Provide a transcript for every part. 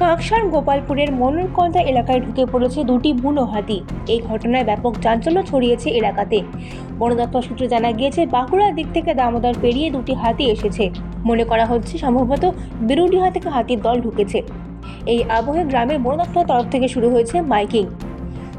কাকসার গোপালপুরের মনোরকন্দা এলাকায় ঢুকে পড়েছে দুটি বুনো হাতি। এই ঘটনায় ব্যাপক চাঞ্চল্য ছড়িয়েছে এলাকাতে। বন দপ্তর সূত্রে জানা গিয়েছে, বাঁকুড়ার দিক থেকে দামোদর পেরিয়ে দুটি হাতি এসেছে। মনে করা হচ্ছে সম্ভবত বিরুডিহা থেকে হাতির দল ঢুকেছে। এই আবহে গ্রামের বন তরফ থেকে শুরু হয়েছে মাইকিং।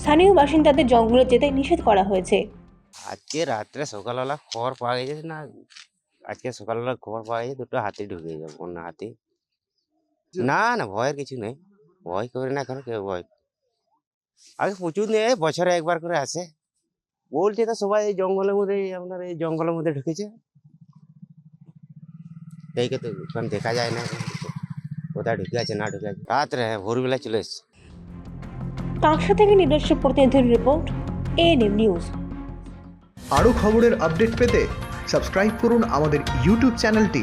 স্থানীয় বাসিন্দাদের জঙ্গলে যেতে নিষেধ করা হয়েছে। আজকে রাত্রে সকালবেলা খবর পাওয়া গেছে না? আজকে সকালবেলা খবর পাওয়া গেছে দুটো হাতি ঢুকে যাবে অন্য হাতি। না না ভয়ের কিছু নেই। ভয় করে না এখন কেউ ভয় আগে প্রচুর নেই বছরে একবার করে আসে। বলছে তো সবাই এই জঙ্গলের মধ্যে আপনার এই জঙ্গলের মধ্যে ঢুকেছে। এইকে তো এখন দেখা যায় না কোথায় ঢুকে আছে না ঢুকে আছে। রাত্রে হ্যাঁ ভোরবেলা চলে এসছে। কাকসা থেকে নিজস্ব প্রতিনিধির রিপোর্ট এএনএম নিউজ আরও খবরের আপডেট পেতে সাবস্ক্রাইব করুন আমাদের ইউটিউব চ্যানেলটি